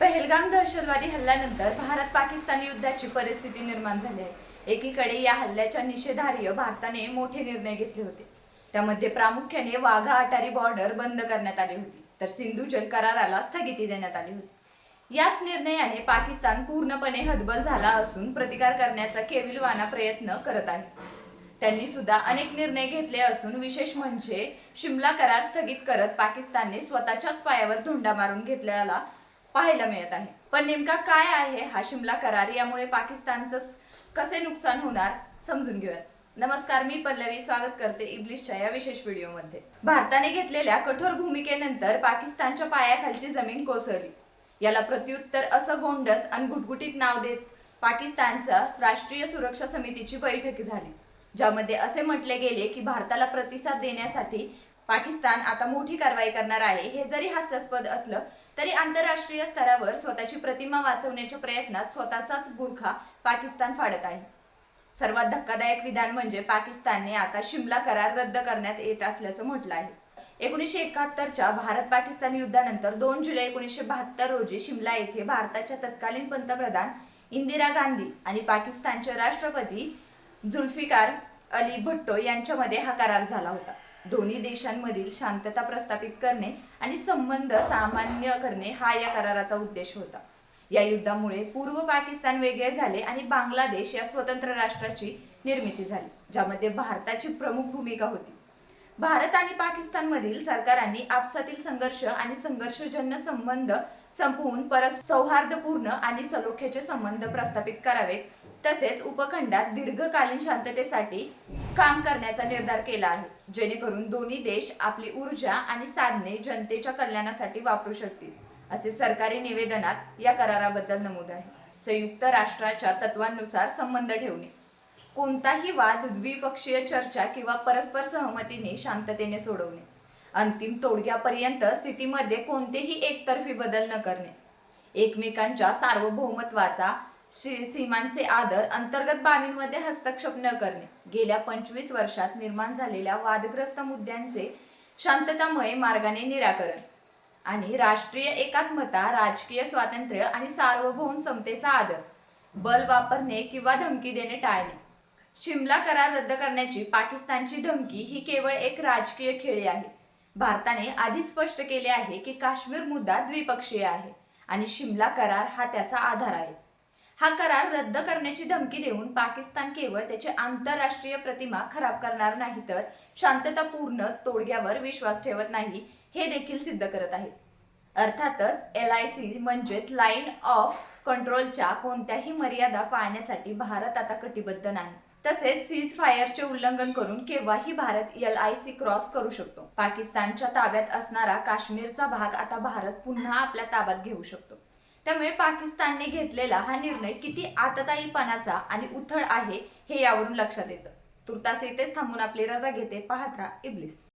पहलगाम दहशतवादी हल्ल्यानंतर भारत पाकिस्तान युद्धाची परिस्थिती निर्माण झाली आहे. एकीकडे या हल्ल्याच्या निषेधार्य भारताने मोठे निर्णय घेतले होते. त्यामध्ये प्रामुख्याने वाघा अटारी बॉर्डर बंद करण्यात आली होती तर सिंधू जल कराराला स्थगिती देण्यात आली होती. याच निर्णयाने पाकिस्तान पूर्णपणे हतबल झाला असून प्रतिकार करण्याचा केविलवाना प्रयत्न करत आहे. त्यांनी सुद्धा अनेक निर्णय घेतले असून विशेष म्हणजे शिमला करार स्थगित करत पाकिस्तानने स्वतःच्याच पायावर धोंडा मारून घेतलेला पाहायला मिळत आहे. पण नेमका काय आहे हा शिमला करार? यामुळे पाकिस्तानचं कसे नुकसान होणार समजून घेऊयात. नमस्कार मी पल्लवी. स्वागत करते इब्लिशच्या या विशेष व्हिडिओमध्ये. भारताने घेतलेल्या कठोर भूमिकेनंतर पाकिस्तानच्या पायाखालची जमीन कोसळली. याला प्रत्युत्तर असं गोंडस आणि गुटगुटीत नाव देत पाकिस्तानचा राष्ट्रीय सुरक्षा समितीची बैठक झाली ज्यामध्ये असे म्हटले गेले की भारताला प्रतिसाद देण्यासाठी पाकिस्तान आता मोठी कारवाई करणार आहे हे जरी हास्यास्पद असलं तरी आंतरराष्ट्रीय स्तरावर स्वतःची प्रतिमा वाचवण्याच्या प्रयत्नात स्वतःचाच बुरखा पाकिस्तान फाडत आहे. सर्वात धक्कादायक विधान म्हणजे पाकिस्तानने आता शिमला करार रद्द करण्यात येत असल्याचं म्हटलं आहे. एकोणीसशे एकाहत्तरच्या भारत पाकिस्तान युद्धानंतर दोन जुलै एकोणीसशे बहात्तर रोजी शिमला येथे भारताच्या तत्कालीन पंतप्रधान इंदिरा गांधी आणि पाकिस्तानचे राष्ट्रपती जुल्फिकार अली भट्टो यांच्यामध्ये हा करार झाला होता. दोन्ही देशांमधील शांतता प्रस्थापित करणे आणि संबंध सामान्य करणे हा या कराराचा उद्देश होता. या युद्धामुळे पूर्व पाकिस्तान वेगळे झाले आणि बांगलादेश या स्वतंत्र राष्ट्राची निर्मिती झाली ज्यामध्ये भारताची प्रमुख भूमिका होती. भारत आणि पाकिस्तानमधील सरकारांनी आपसातील संघर्ष आणि संघर्षजन्य संबंध संपवून परत सौहार्दपूर्ण आणि सलोख्याचे संबंध प्रस्थापित करावेत. तसेच उपखंडात दीर्घकालीन शांततेसाठी काम करण्याचा निर्धार केला आहे. जेणेकरून दोन्ही देश आपली ऊर्जा आणि साधने जनतेच्या कल्याणासाठी वापरू शकतील असे सरकारी निवेदनात या कराराबद्दल नमूद आहे. संयुक्त राष्ट्राच्या तत्वांनुसार संबंध ठेवणे. कोणताही वाद द्विपक्षीय चर्चा किंवा परस्पर सहमतीने शांततेने सोडवणे. अंतिम तोडग्यापर्यंत स्थितीमध्ये कोणतेही एकतर्फी बदल न करणे. एकमेकांच्या सार्वभौमत्वाचा सीमांचे आदर अंतर्गत बाबींमध्ये हस्तक्षेप न करणे. गेल्या पंचवीस वर्षात निर्माण झालेल्या वादग्रस्त मुद्द्यांचे शांततामुळे मार्गाने निराकरण आणि राष्ट्रीय एकात्मता राजकीय स्वातंत्र्य आणि सार्वभौम समतेचा आदर बल वापरणे किंवा धमकी देणे टाळणे. शिमला करार रद्द करण्याची पाकिस्तानची धमकी ही केवळ एक राजकीय खेळी आहे. भारताने आधीच स्पष्ट केले आहे की काश्मीर मुद्दा द्विपक्षीय आहे आणि शिमला करार हा त्याचा आधार आहे. हा करार रद्द करण्याची धमकी देऊन पाकिस्तान केवळ त्याची आंतरराष्ट्रीय प्रतिमा खराब करणार नाही तर शांततापूर्ण तोडग्यावर विश्वास ठेवत नाही हे देखील सिद्ध करत आहे. अर्थातच एल आय सी म्हणजेच लाईन ऑफ कंट्रोलच्या कोणत्याही मर्यादा पाळण्यासाठी भारत आता कटिबद्ध नाही. तसेच सीज फायरचे उल्लंघन करून केव्हाही Bharat L I C cross करू शकतो. पाकिस्तानच्या ताब्यात असणारा काश्मीरचा भाग आता भारत पुन्हा आपल्या ताब्यात घेऊ शकतो. त्यामुळे पाकिस्तानने घेतलेला हा निर्णय किती आतताईपणाचा आणि उथळ आहे हे यावरून लक्षात येतं. तुर्तास येथेच थांबून आपली रजा घेते पाहत राहा इब्लिस.